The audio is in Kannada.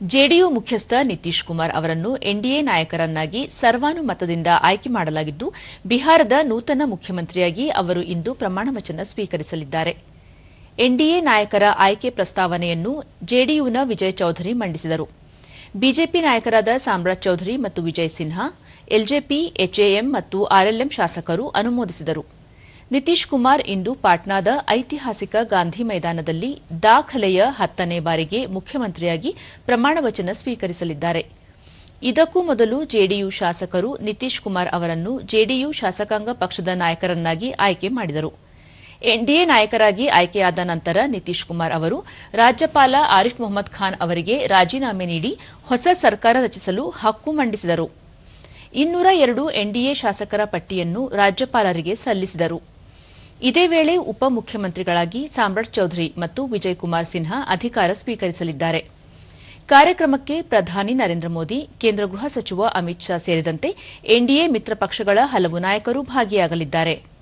ಜೆಡಿಯು ಮುಖ್ಯಸ್ಥ ನಿತೀಶ್ ಕುಮಾರ್ ಅವರನ್ನು ಎನ್ಡಿಎ ನಾಯಕರನ್ನಾಗಿ ಸರ್ವಾನುಮತದಿಂದ ಆಯ್ಕೆ ಮಾಡಲಾಗಿದ್ದು, ಬಿಹಾರದ ನೂತನ ಮುಖ್ಯಮಂತ್ರಿಯಾಗಿ ಅವರು ಇಂದು ಪ್ರಮಾಣವಚನ ಸ್ವೀಕರಿಸಲಿದ್ದಾರೆ. ಎನ್ಡಿಎ ನಾಯಕರ ಆಯ್ಕೆ ಪ್ರಸ್ತಾವನೆಯನ್ನು ಜೆಡಿಯುನ ವಿಜಯ್ ಚೌಧರಿ ಮಂಡಿಸಿದರು. ಬಿಜೆಪಿ ನಾಯಕರಾದ ಸಾಮ್ರಾಜ್ ಚೌಧರಿ ಮತ್ತು ವಿಜಯ್ ಸಿನ್ಹಾ, ಎಲ್ಜೆಪಿ, ಎಚ್ಎಎಂ ಮತ್ತು ಆರ್ಎಲ್ಎಂ ಶಾಸಕರು ಅನುಮೋದಿಸಿದರು. ನಿತೀಶ್ ಕುಮಾರ್ ಇಂದು ಪಾಟ್ನಾದ ಐತಿಹಾಸಿಕ ಗಾಂಧಿ ಮೈದಾನದಲ್ಲಿ ದಾಖಲೆಯ ಹತ್ತನೇ ಬಾರಿಗೆ ಮುಖ್ಯಮಂತ್ರಿಯಾಗಿ ಪ್ರಮಾಣವಚನ ಸ್ವೀಕರಿಸಲಿದ್ದಾರೆ. ಇದಕ್ಕೂ ಮೊದಲು ಜೆಡಿಯು ಶಾಸಕರು ನಿತೀಶ್ ಕುಮಾರ್ ಅವರನ್ನು ಜೆಡಿಯು ಶಾಸಕಾಂಗ ಪಕ್ಷದ ನಾಯಕರನ್ನಾಗಿ ಆಯ್ಕೆ ಮಾಡಿದರು. ಎನ್ಡಿಎ ನಾಯಕರಾಗಿ ಆಯ್ಕೆಯಾದ ನಂತರ ನಿತೀಶ್ ಕುಮಾರ್ ಅವರು ರಾಜ್ಯಪಾಲ ಆರಿಫ್ ಮೊಹಮ್ಮದ್ ಖಾನ್ ಅವರಿಗೆ ರಾಜೀನಾಮೆ ನೀಡಿ ಹೊಸ ಸರ್ಕಾರ ರಚಿಸಲು ಹಕ್ಕು ಮಂಡಿಸಿದರು. ಇನ್ನೂರ ಎರಡು ಎನ್ಡಿಎ ಶಾಸಕರ ಪಟ್ಟಿಯನ್ನು ರಾಜ್ಯಪಾಲರಿಗೆ ಸಲ್ಲಿಸಿದರು. ಇದೇ ವೇಳೆ ಉಪಮುಖ್ಯಮಂತ್ರಿಗಳಾಗಿ ಸಾಮ್ರಾಟ್ ಚೌಧರಿ ಮತ್ತು ವಿಜಯ್ ಕುಮಾರ್ ಸಿನ್ಹಾ ಅಧಿಕಾರ ಸ್ವೀಕರಿಸಲಿದ್ದಾರೆ. ಕಾರ್ಯಕ್ರಮಕ್ಕೆ ಪ್ರಧಾನಿ ನರೇಂದ್ರ ಮೋದಿ, ಕೇಂದ್ರ ಗೃಹ ಸಚಿವ ಅಮಿತ್ ಶಾ ಸೇರಿದಂತೆ ಎನ್ಡಿಎ ಮಿತ್ರ ಪಕ್ಷಗಳ ಹಲವು ನಾಯಕರು ಭಾಗಿಯಾಗಲಿದ್ದಾರೆ.